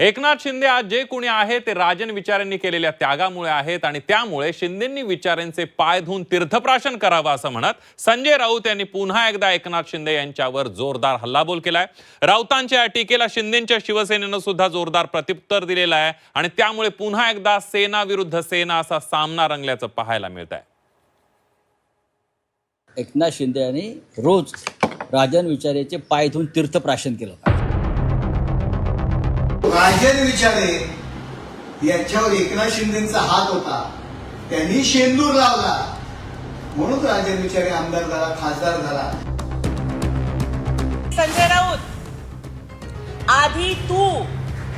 एकनाथ शिंदे आज जे कुणी आहे ते राजन विचारांनी केलेल्या त्यागामुळे आहेत आणि त्यामुळे शिंदेंनी विचारांचे पाय धुवून तीर्थप्राशन करावं असं म्हणत संजय राऊत यांनी पुन्हा एकदा एकनाथ शिंदे यांच्यावर जोरदार हल्लाबोल केलाय. राऊतांच्या या टीकेला शिंदेच्या शिवसेनेनं सुद्धा जोरदार प्रत्युत्तर दिलेलं आहे आणि त्यामुळे पुन्हा एकदा सेना विरुद्ध सेना असा सामना रंगल्याचं पाहायला मिळत आहे एकनाथ शिंदे यांनी रोज राजन विचारेचे पाय धुवून तीर्थप्राशन केलं. राजन विचारे याच्यावर एकनाथ शिंदेचा हात होता. त्यांनी शेंदूर लावला. म्हणून राजन विचारे आमदार झाला खासदार झाला. संजय राऊत आधी तू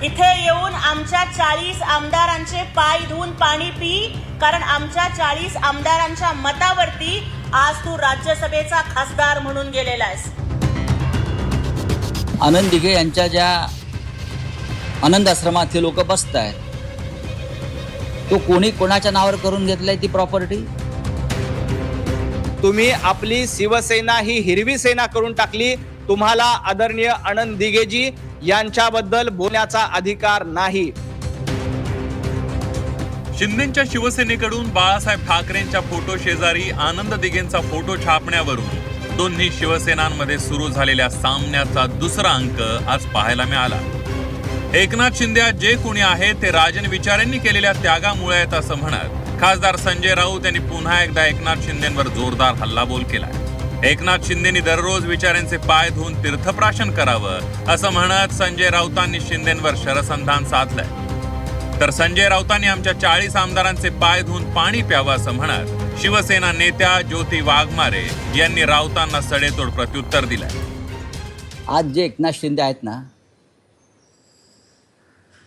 इथे येऊन आमच्या चाळीस आमदारांचे पाय धुवून पाणी पी कारण आमच्या चाळीस आमदारांच्या मतावरती आज तू राज्यसभेचा खासदार म्हणून गेलेला आहेस. आनंद दिघे यांच्या ज्या आनंद आश्रमात हे लोक बसत आहेत तो कोणी कोणाच्या नावावर करून घेतलाय ती प्रॉपर्टी तुम्ही आपली शिवसेना ही हिरवी सेना करून टाकली. तुम्हाला आदरणीय आनंद दिघेजी यांच्याबद्दल बोलण्याचा अधिकार नाही. शिंदेच्या शिवसेनेकडून बाळासाहेब ठाकरेंच्या फोटो शेजारी आनंद दिघेंचा फोटो छापण्यावरून दोन्ही शिवसेनांमध्ये सुरू झालेल्या सामन्याचा दुसरा अंक आज पाहायला मिळाला. एकनाथ शिंदे जे कोणी आहे ते राजन विचारांनी केलेल्या त्यागामुळे आहेत असं म्हणत खासदार संजय राऊत यांनी पुन्हा एकदा एकनाथ शिंदेवर जोरदार हल्लाबोल केलाय. एकनाथ शिंदेनी दररोज विचारांचे पाय धुवून तीर्थप्राशन करावं असं म्हणत संजय राऊतांनी शिंदेवर शरसंधान साधलंय. तर संजय राऊतांनी आमच्या चाळीस आमदारांचे पाय धुवून पाणी प्यावं असं म्हणत शिवसेना नेत्या ज्योती वाघमारे यांनी राऊतांना सडेतोड प्रत्युत्तर दिलंय. आज जे एकनाथ शिंदे आहेत ना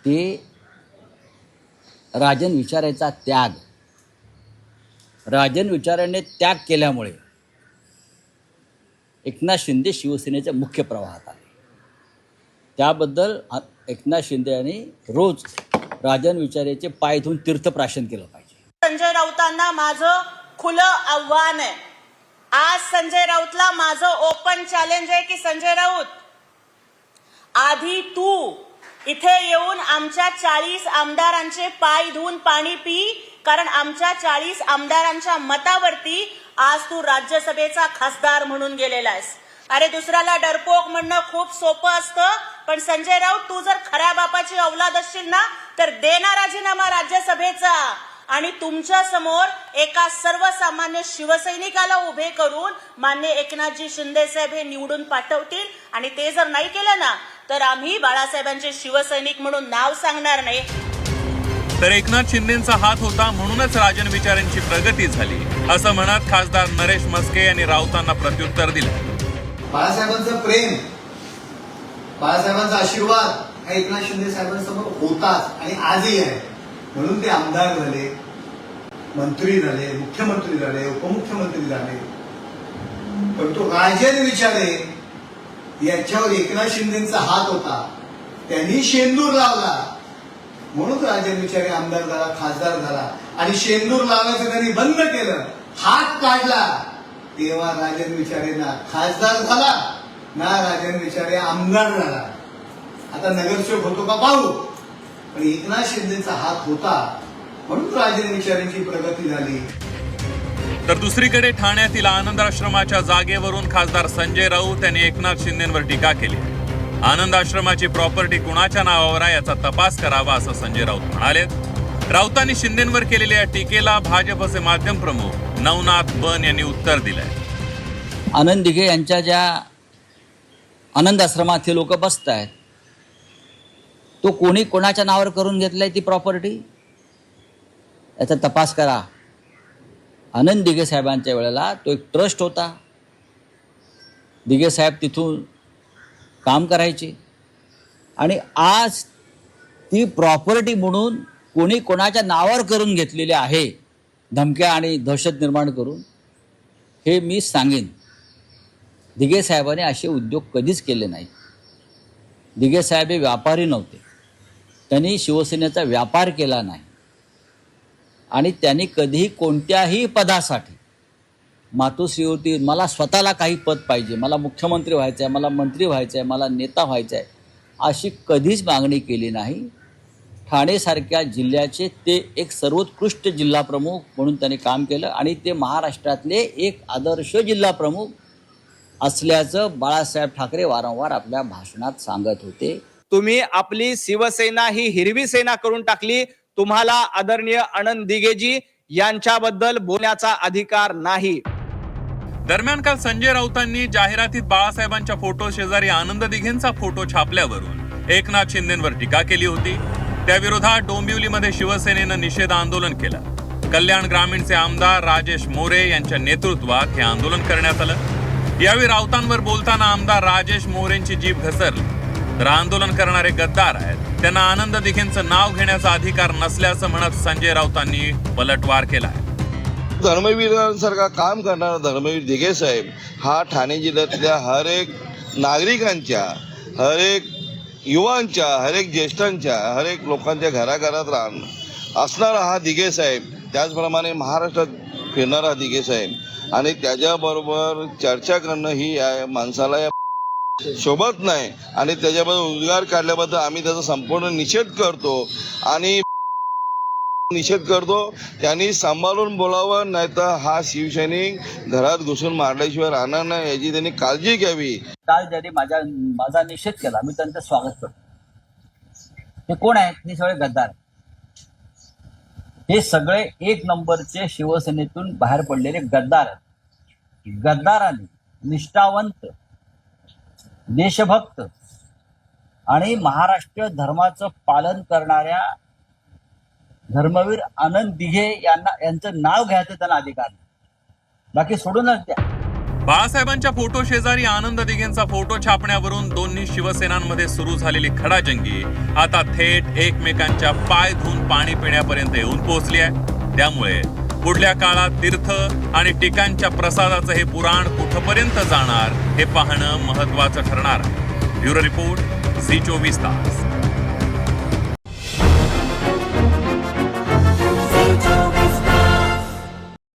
ते राजन विचारायचा त्याग. राजन विचाराने त्याग केल्यामुळे एकनाथ शिंदे शिवसेनेच्या मुख्य प्रवाहात आले. त्याबद्दल एकनाथ शिंदे यांनी रोज राजन विचारेचे पाय धुवून तीर्थप्राशन केलं पाहिजे. संजय राऊतांना माझं खुलं आव्हान आहे. आज संजय राऊतला माझं ओपन चॅलेंज आहे की संजय राऊत आधी तू इथे येऊन आमच्या चाळीस आमदारांचे पाय धुवून पाणी पी कारण आमच्या चाळीस आमदारांच्या मतावरती आज तू राज्यसभेचा खासदार म्हणून गेलेला आहेस. अरे दुसऱ्याला डरपोक म्हणणं खूप सोपं असतं पण संजय राऊत तू जर खऱ्या बापाची औलाद असशील ना तर देना राजीनामा राज्यसभेचा. आणि तुमच्यासमोर एका सर्वसामान्य शिवसैनिकाला उभे करून मान्य एकनाथजी शिंदे साहेब हे निवडून पाठवतील आणि ते जर नाही केलं ना तर आम्ही बाळासाहेबांचे शिवसैनिक म्हणून नाव सांगणार नाही. तर एकनाथ शिंदेचा हात होता म्हणूनच राजन विचारांची प्रगती झाली. असं म्हणत खासदार नरेश मस्के यांनी राऊतांना प्रत्युत्तर दिलं. बाळासाहेबांचं प्रेम बाळासाहेबांचा आशीर्वाद हा एकनाथ शिंदे साहेबांसमोर होताच आणि आजही आहे. म्हणून ते आमदार झाले मंत्री झाले मुख्यमंत्री झाले उपमुख्यमंत्री झाले. पण तो राजन विचारे याच्यावर एकनाथ शिंदेचा हात होता. त्यांनी शेंदूर लावला. म्हणून राजन विचारे आमदार झाला खासदार झाला. आणि शेंदूर लावण्याचं त्यांनी बंद केलं. हात काढला. तेव्हा राजन विचारे ना खासदार झाला ना राजन विचारे आमदार झाला. आता नगरसेवक होतो का पाहू. पण एकनाथ शिंदेचा हात होता. म्हणून राजन विचारेंची प्रगती झाली. तर दुसरीकडे ठाण्यातील आनंद आश्रमाच्या जागेवरून खासदार संजय राऊत यांनी एकनाथ शिंदेवर टीका केली. आनंद आश्रमाची प्रॉपर्टी कुणाच्या नावावर आहे याचा तपास करावा असं संजय राऊत म्हणाले. राऊतांनी शिंदेवर केलेल्या या टीकेला भाजपचे माध्यम प्रमुख नवनाथ बन यांनी उत्तर दिलंय. आनंद दिघे यांच्या ज्या आनंद आश्रमात हे लोक बसत आहेत तो कोणी कोणाच्या नावावर करून घेतलाय ती प्रॉपर्टी? याचा तपास करा. आनंद दिघे साहेबांच्या वेळेला तो एक ट्रस्ट होता. दिघे साहेब तिथून काम करायचे. आणि आज ती प्रॉपर्टी म्हणून कोणी कोणाच्या नावावर करून घेतलेली आहे धमक्या आणि दहशत निर्माण करून हे मी सांगेन. दिघे साहेबाने असे उद्योग कधीच केले नाही दिघे साहेब हे व्यापारी नव्हते. त्यांनी शिवसेनेचा व्यापार केला नाही. आणि त्यांनी कधीही कोणत्याही पदासाठी मातोश्री होती मला स्वतःला काही पद पाहिजे मला मुख्यमंत्री व्हायचं आहे मला मंत्री व्हायचं आहे मला नेता व्हायचा आहे अशी कधीच मागणी केली नाही. ठाणेसारख्या जिल्ह्याचे ते एक सर्वोत्कृष्ट जिल्हाप्रमुख म्हणून त्यांनी काम केलं आणि ते महाराष्ट्रातले एक आदर्श जिल्हाप्रमुख असल्याचं बाळासाहेब ठाकरे वारंवार आपल्या भाषणात सांगत होते. तुम्ही आपली शिवसेना ही हिरवी सेना करून टाकली तुम्हाला आदरणीय आनंद दिघेजी यांच्याबद्दल बोलण्याचा अधिकार नाही. दरम्यान काल संजय राऊतांनी जाहिरातीत बाळासाहेबांच्या फोटो शेजारी आनंद दिघेंचा फोटो छापल्यावरून एकनाथ शिंदेवर टीका केली होती. त्याविरोधात डोंबिवलीमध्ये शिवसेनेनं निषेध आंदोलन केलं. कल्याण ग्रामीणचे आमदार राजेश मोरे यांच्या नेतृत्वात हे आंदोलन करण्यात आलं. यावेळी राऊतांवर बोलताना आमदार राजेश मोरेंची जीभ घसरली. तर आंदोलन करणारे गद्दार आहेत त्यांना आनंद दिघेंचं नाव घेण्याचा अधिकार नसल्याचं म्हणत संजय राऊतांनी पलटवार केलाय. धर्मवीरांसारखा काम करणारा धर्मवीर दिघे साहेब हा ठाणे जिल्ह्यातल्या हर एक नागरिकांच्या हर एक युवांच्या हर एक ज्येष्ठांच्या हर एक लोकांच्या घराघरात राहण असणारा हा दिघे साहेब त्याचप्रमाणे महाराष्ट्रात फिरणारा दिघे साहेब आणि त्याच्याबरोबर चर्चा करणं ही या माणसाला या शोभत नाही. आणि त्याच्याबद्दल उद्गार काढल्याबद्दल आम्ही त्याचा संपूर्ण निषेध करतो. आणि निषेध करतो त्यांनी सांभाळून बोलावं नाहीतर हा शिवसैनिक घरात घुसून मारल्याशिवाय राहणार नाही याची त्यांनी काळजी घ्यावी. काल ज्यांनी माझ्या माझा निषेध केला. मी त्यांचं स्वागत करतो. ते कोण आहेत? हे सगळे गद्दार. हे सगळे एक नंबरचे शिवसेनेतून बाहेर पडलेले गद्दार आहेत. गद्दाराने निष्ठावंत देशभक्त आणि महाराष्ट्र धर्माचं पालन करणाऱ्या धर्मवीर आनंद दिघे यांना यांचं नाव घ्यायचं त्यांना अधिकार. बाकी सोडूनच द्या. बाळासाहेबांच्या फोटो शेजारी आनंद दिघेंचा फोटो छापण्यावरून दोन्ही शिवसेनांमध्ये सुरू झालेली खडाजंगी आता थेट एकमेकांच्या पाय धुवून पाणी पिण्यापर्यंत येऊन पोहोचली आहे. त्यामुळे पुढल्या काळात तीर्थ आणि टिकांच्या प्रसादाचं हे पुराण कुठपर्यंत जाणार हे पाहणं महत्वाचं ठरणार. आहे ब्युरो रिपोर्ट झी चोवीस तास.